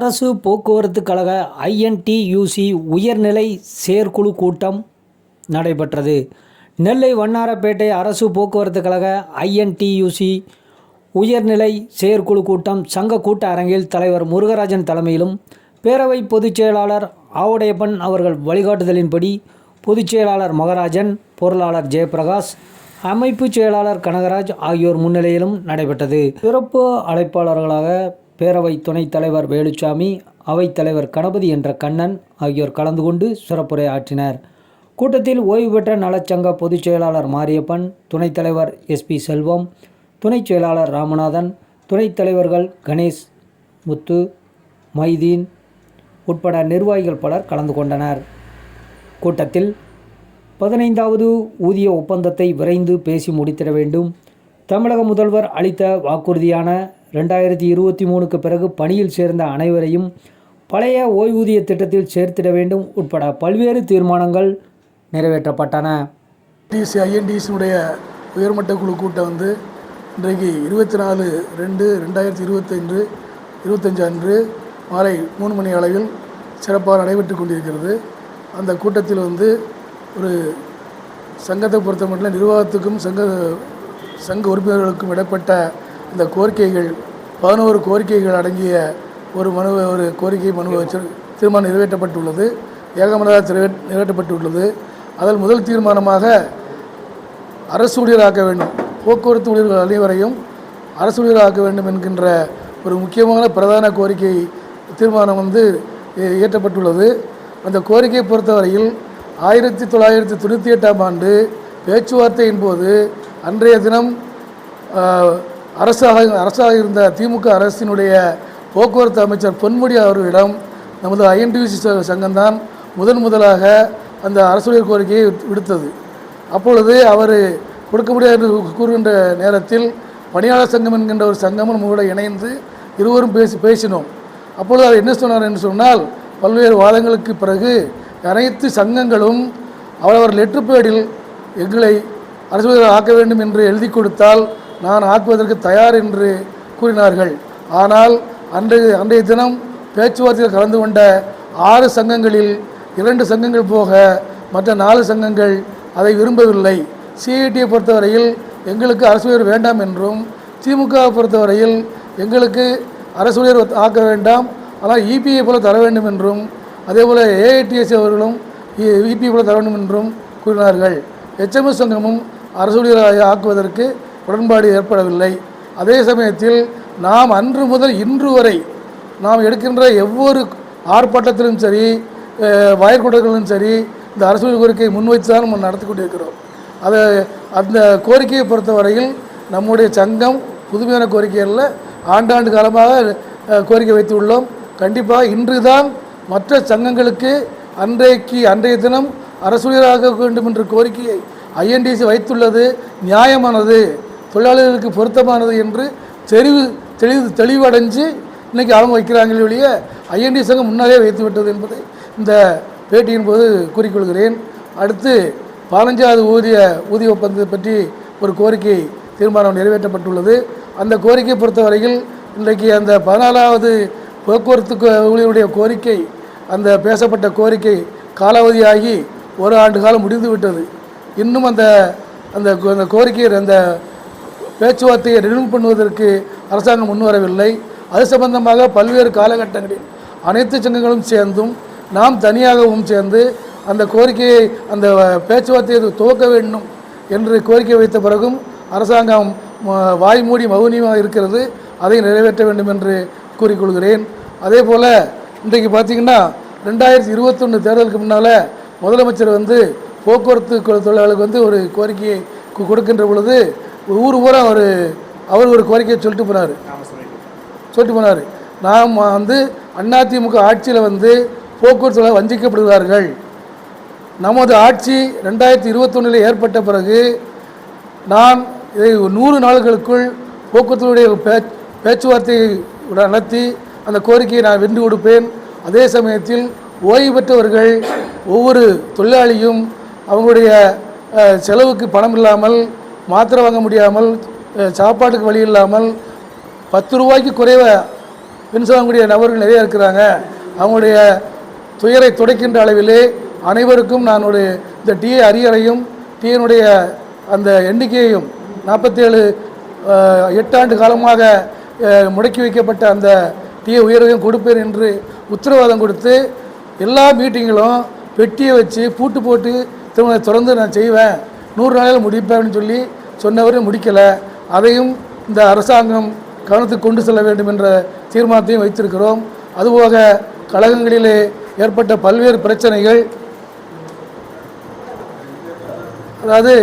அரசு போக்குவரத்து கழக ஐஎன்டியூசி உயர்நிலை செயற்குழு கூட்டம் நடைபெற்றது. நெல்லை வண்ணாரப்பேட்டை அரசு போக்குவரத்து கழக ஐஎன்டியூசி உயர்நிலை செயற்குழு கூட்டம் சங்க கூட்ட அரங்கில் தலைவர் முருகராஜன் தலைமையிலும் பேரவை பொதுச் செயலாளர் ஆவுடையப்பன் அவர்கள் வழிகாட்டுதலின்படி பொதுச் செயலாளர் மகராஜன் பொருளாளர் ஜெயபிரகாஷ் அமைப்பு செயலாளர் கனகராஜ் ஆகியோர் முன்னிலையிலும் நடைபெற்றது. சிறப்பு அழைப்பாளர்களாக பேரவை துணைத் தலைவர் வேலுச்சாமி அவைத்தலைவர் கணபதி என்ற கண்ணன் ஆகியோர் கலந்து கொண்டு சிறப்புரை ஆற்றினர் கூட்டத்தில் ஓய்வு பெற்ற நலச்சங்க பொதுச் செயலாளர் மாரியப்பன் துணைத் தலைவர் எஸ்பி செல்வம் துணைச் செயலாளர் ராமநாதன் துணைத் தலைவர்கள் கணேஷ் முத்து மைதீன் உட்பட நிர்வாகிகள் பலர் கலந்து கொண்டனர். கூட்டத்தில் பதினைந்தாவது ஊதிய ஒப்பந்தத்தை விரைந்து பேசி முடித்திட வேண்டும். தமிழக முதல்வர் அளித்த வாக்குறுதியான ரெண்டாயிரத்தி இருபத்தி மூணுக்கு பிறகு பணியில் சேர்ந்த அனைவரையும் பழைய ஓய்வூதிய திட்டத்தில் சேர்த்திட வேண்டும் உட்பட பல்வேறு தீர்மானங்கள் நிறைவேற்றப்பட்டன. டிசி ஐஎன்டிசியுடைய உயர்மட்ட குழு கூட்டம் வந்து இன்றைக்கு இருபத்தி நாலு ரெண்டு ரெண்டாயிரத்தி இருபத்தஞ்சு இருபத்தஞ்சு அன்று மாலை மூணு மணி அளவில் சிறப்பாக நடைபெற்று கொண்டிருக்கிறது. அந்த கூட்டத்தில் வந்து ஒரு சங்கத்தை பொறுத்த மட்டும் நிர்வாகத்துக்கும் சங்க சங்க உறுப்பினர்களுக்கும் இடப்பட்ட இந்த கோரிக்கைகள் பதினோரு கோரிக்கைகள் அடங்கிய ஒரு மனு ஒரு கோரிக்கை மனு தீர்மானம் நிறைவேற்றப்பட்டுள்ளது. ஏகமனதாக நிறைவே நிறைவேற்றப்பட்டுள்ளது. அதில் முதல் தீர்மானமாக அரசு ஊழியராக்க வேண்டும். போக்குவரத்து ஊழியர்கள் அனைவரையும் அரசு ஊழியராக்க வேண்டும் என்கின்ற ஒரு முக்கியமான பிரதான கோரிக்கை தீர்மானம் வந்து இயற்றப்பட்டுள்ளது. அந்த கோரிக்கையை பொறுத்தவரையில் ஆயிரத்தி தொள்ளாயிரத்தி தொண்ணூற்றி எட்டாம் ஆண்டு பேச்சுவார்த்தையின் போது அன்றைய தினம் அரசாக அரசாக இருந்த திமுக அரசினுடைய போக்குவரத்து அமைச்சர் பொன்முடி அவர்களிடம் நமது ஐஎன்டியூசி சங்கம்தான் முதன் முதலாக அந்த அரசுடைய கோரிக்கையை விடுத்தது. அப்பொழுது அவர் கொடுக்க முடியாது என்று கூறுகின்ற நேரத்தில் பணியாளர் சங்கம் என்கின்ற ஒரு சங்கமும் நம்மளோட இணைந்து இருவரும் பேசி பேசினோம். அப்பொழுது அவர் என்ன சொன்னார் என்று சொன்னால் பல்வேறு வாதங்களுக்கு பிறகு அனைத்து சங்கங்களும் அவரவர் லெட்டர் பேடில் எங்களை அரசு ஆக்க வேண்டும் என்று எழுதி கொடுத்தால் நான் ஆக்குவதற்கு தயார் என்று கூறினார்கள். ஆனால் அன்றைய அன்றைய தினம் பேச்சுவார்த்தையில் கலந்து கொண்ட ஆறு சங்கங்களில் இரண்டு சங்கங்கள் போக மற்ற நாலு சங்கங்கள் அதை விரும்பவில்லை. சிஐடியை பொறுத்தவரையில் எங்களுக்கு அரசு உயர் வேண்டாம் என்றும் திமுகவை பொறுத்தவரையில் எங்களுக்கு அரசு உயர் ஆக்க வேண்டாம் ஆனால் இபிஐ போல தர வேண்டும் என்றும் அதேபோல் ஏஐடிஎஸ் அவர்களும் இபிஐ போல தர வேண்டும் என்றும் கூறினார்கள். எச்எம்எஸ் சங்கமும் அரசு ஊழியராக ஆக்குவதற்கு உடன்பாடு ஏற்படவில்லை. அதே சமயத்தில் நாம் அன்று முதல் இன்று வரை நாம் எடுக்கின்ற ஒவ்வொரு ஆர்ப்பாட்டத்திலும் சரி அஹ், வாயிற்கூட்டங்களிலும் சரி இந்த அரசு கோரிக்கையை முன்வைத்து தான் நம்ம நடத்தி கொண்டிருக்கிறோம். அதை அந்த கோரிக்கையை பொறுத்தவரையில் நம்முடைய சங்கம் புதுமையான கோரிக்கை அல்ல. ஆண்டாண்டு காலமாக கோரிக்கை வைத்துள்ளோம். கண்டிப்பாக இன்று தான் மற்ற சங்கங்களுக்கு அன்றைக்கு அன்றைய தினம் அரசுயராக வேண்டும் என்ற கோரிக்கையை ஐஎன்டிசி வைத்துள்ளது. நியாயமானது. தொழிலாளர்களுக்கு பொருத்தமானது என்று தெரிவு தெளிவு தெளிவடைஞ்சு இன்றைக்கி அவங்க வைக்கிறாங்களே ஒழிய ஐஎன்டி சங்கம் முன்னாலே வைத்து விட்டது என்பதை இந்த பேட்டியின் போது கூறிக்கொள்கிறேன். அடுத்து பதினஞ்சாவது ஊதிய ஊதிய ஒப்பந்தத்தை பற்றி ஒரு கோரிக்கை தீர்மானம் நிறைவேற்றப்பட்டுள்ளது. அந்த கோரிக்கையை பொறுத்தவரையில் இன்றைக்கு அந்த பதினாலாவது போக்குவரத்து ஊழியருடைய கோரிக்கை அந்த பேசப்பட்ட கோரிக்கை காலாவதியாகி ஒரு ஆண்டு காலம் முடிந்து விட்டது இன்னும் அந்த அந்த கோ- அந்த கோரிக்கையை அந்த பேச்சுவார்த்தையை ரினியூ பண்ணுவதற்கு அரசாங்கம் முன்வரவில்லை அது சம்பந்தமாக பல்வேறு காலகட்டங்களில் அனைத்து சங்கங்களும் சேர்ந்தும் நாம் தனியாகவும் சேர்ந்து அந்த கோரிக்கையை அந்த பேச்சுவார்த்தையை துவக்க வேண்டும் என்று கோரிக்கை வைத்த பிறகும் அரசாங்கம் வாய்மூடி வாய் மூடி மௌனியமாக இருக்கிறது. அதை நிறைவேற்ற வேண்டும் என்று கூறிக்கொள்கிறேன். அதே போல் இன்றைக்கு பார்த்தீங்கன்னா ரெண்டாயிரத்தி இருபத்தொன்று தேர்தலுக்கு முன்னால் முதலமைச்சர் வந்து போக்குவரத்து தொழிலாளர்களுக்கு வந்து ஒரு கோரிக்கையை கொடுக்கின்ற பொழுது ஊர் ஊரா ஒரு அவர் ஒரு கோரிக்கையை சொல்லிட்டு போனார். சொல்லிட்டு போனார். நாம் வந்து அதிமுக ஆட்சியில் வந்து போக்குவரத்து தொழிலாளர் வஞ்சிக்கப்படுகிறார்கள். நமது ஆட்சி ரெண்டாயிரத்தி இருபத்தொன்னில் ஏற்பட்ட பிறகு நான் இதை நூறு நாள்களுக்குள் போக்குவரத்துடைய பேச் பேச்சுவார்த்தையை நடத்தி அந்த கோரிக்கையை நான் வென்று கொடுப்பேன். அதே சமயத்தில் ஓய்வு பெற்றவர்கள் ஒவ்வொரு தொழிலாளியும் அவங்களுடைய செலவுக்கு பணம் இல்லாமல் மாத்திரை வாங்க முடியாமல் சாப்பாட்டுக்கு வழி இல்லாமல் பத்து ரூபாய்க்கு குறைவ பின்வாங்கக்கூடிய நபர்கள் நிறைய இருக்கிறாங்க. அவங்களுடைய துயரை துடைக்கின்ற அளவிலே அனைவருக்கும் நான் ஒரு இந்த டிஏ அரியரையும் டீயினுடைய அந்த எண்ணிக்கையையும் நாற்பத்தேழு எட்டாண்டு காலமாக முடக்கி வைக்கப்பட்ட அந்த டிஏ உயர்வையும் கொடுப்பேன் என்று உத்தரவாதம் கொடுத்து எல்லா மீட்டிங்களும் பெட்டியை வச்சு பூட்டு போட்டு திரும்ப திறந்து நான் செய்வேன். நூறு நாளில் முடிப்பேன்னு சொல்லி சொன்னவர் முடிக்கலை. அதையும் இந்த அரசாங்கம் கவனத்துக்கு கொண்டு செல்ல வேண்டும் என்ற தீர்மானத்தையும் வைத்திருக்கிறோம். அதுபோக கழகங்களிலே ஏற்பட்ட பல்வேறு பிரச்சனைகள். அதாவது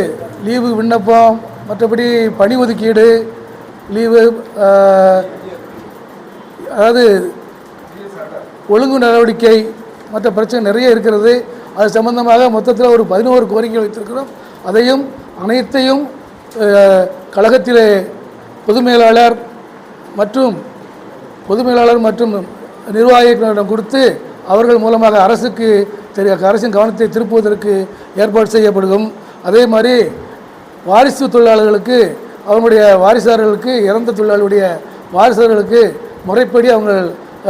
லீவு விண்ணப்பம் மற்றபடி பணி ஒதுக்கீடு லீவு அதாவது ஒழுங்கு நடவடிக்கை மற்ற பிரச்சனை நிறைய இருக்கிறது. அது சம்பந்தமாக மொத்தத்தில் ஒரு பதினோரு கோரிக்கை வைத்திருக்கிறோம். அதையும் அனைத்தையும் கழகத்திலே பொது மேலாளர் மற்றும் பொது மேலாளர் மற்றும் நிர்வாகிகளிடம் கொடுத்து அவர்கள் மூலமாக அரசுக்கு தெரிய அரசின் கவனத்தை திருப்புவதற்கு ஏற்பாடு செய்யப்படும் அதே மாதிரி வாரிசு தொழிலாளர்களுக்கு அவங்களுடைய வாரிசாளர்களுக்கு இறந்த தொழிலாளருடைய வாரிசாளர்களுக்கு முறைப்படி அவங்க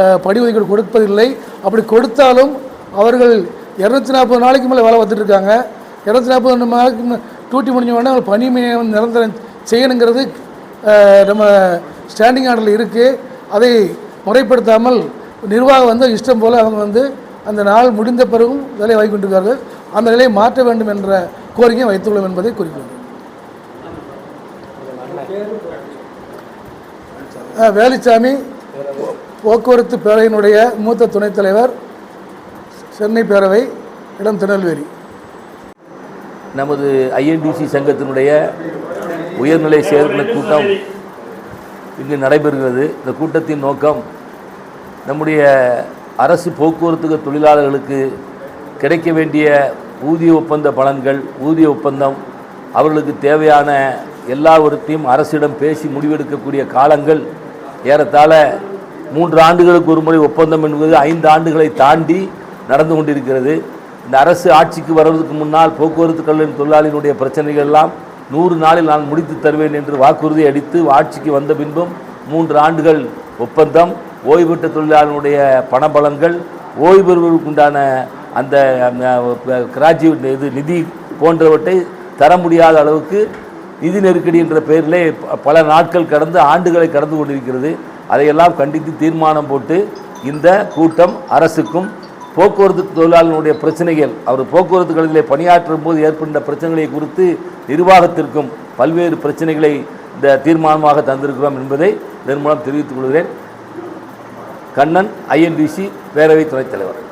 அஹ், ஒதுக்கீடு கொடுப்பதில்லை. அப்படி கொடுத்தாலும் அவர்கள் இரநூத்தி நாற்பது நாளைக்கு மேலே வேலை பார்த்துட்டு இருக்காங்க. இரநூத்தி நாற்பது நாளைக்கு டூட்டி முடிஞ்ச உடனே அவங்க பணி நிரந்தரம் செய்யணுங்கிறது நம்ம ஸ்டாண்டிங் ஆர்டரில் இருக்குது அதை முறைப்படுத்தாமல் நிர்வாகம் வந்து இஷ்டம் போல் அவங்க வந்து அந்த நாள் முடிந்த பிறகும் வேலையை வாங்கி கொண்டிருக்கார்கள். அந்த நிலையை மாற்ற வேண்டும் என்ற கோரிக்கையை வைத்துள்ளோம் என்பதை குறிப்பிடுகிறேன் வேலுச்சாமி போக்குவரத்து பேரவையினுடைய மூத்த துணைத் தலைவர் சென்னை பேரவை இடம் திருநெல்வேலி. நமது ஐஎன்டிசி சங்கத்தினுடைய உயர்நிலை செயற்குழு கூட்டம் இங்கு நடைபெறுகிறது. இந்த கூட்டத்தின் நோக்கம் நம்முடைய அரசு போக்குவரத்து தொழிலாளர்களுக்கு கிடைக்க வேண்டிய ஊதிய ஒப்பந்த பலன்கள் ஊதிய ஒப்பந்தம் அவர்களுக்கு தேவையான எல்லாவற்றையும் அரசிடம் பேசி முடிவெடுக்கக்கூடிய காலங்கள் ஏறத்தாழ மூன்று ஆண்டுகளுக்கு ஒரு முறை ஒப்பந்தம் என்பது ஐந்து ஆண்டுகளை தாண்டி நடந்து கொண்டிருக்கிறது. இந்த அரசு ஆட்சிக்கு வருவதற்கு முன்னால் போக்குவரத்து கல்லூரி தொழிலாளியினுடைய பிரச்சனைகள் எல்லாம் நூறு நாளில் நான் முடித்து தருவேன் என்று வாக்குறுதி அளித்து ஆட்சிக்கு வந்த பின்பும் மூன்று ஆண்டுகள் ஒப்பந்தம் ஓய்வு பெற்ற தொழிலாளர்களுடைய பணபலன்கள் ஓய்வு பெறுவதற்குண்டான அந்த கிராஜுவேட் இது நிதி போன்றவற்றை தர முடியாத அளவுக்கு நிதி நெருக்கடி என்ற பெயரிலே பல நாட்கள் கடந்து ஆண்டுகளை கடந்து கொண்டிருக்கிறது. அதையெல்லாம் கண்டித்து தீர்மானம் போட்டு இந்த கூட்டம் அரசுக்கும் போக்குவரத்து தொழிலாளர்களுடைய பிரச்சனைகள் அவர் போக்குவரத்து கழகத்திலே பணியாற்றும் போது ஏற்பட்ட பிரச்சனைகளை குறித்து நிர்வாகத்திற்கும் பல்வேறு பிரச்சனைகளை இந்த தீர்மானமாக தந்திருக்கிறோம் என்பதை இதன் மூலம் தெரிவித்துக் கொள்கிறேன். கண்ணன் ஐஎன்டிசி பேரவை துணைத் தலைவர்.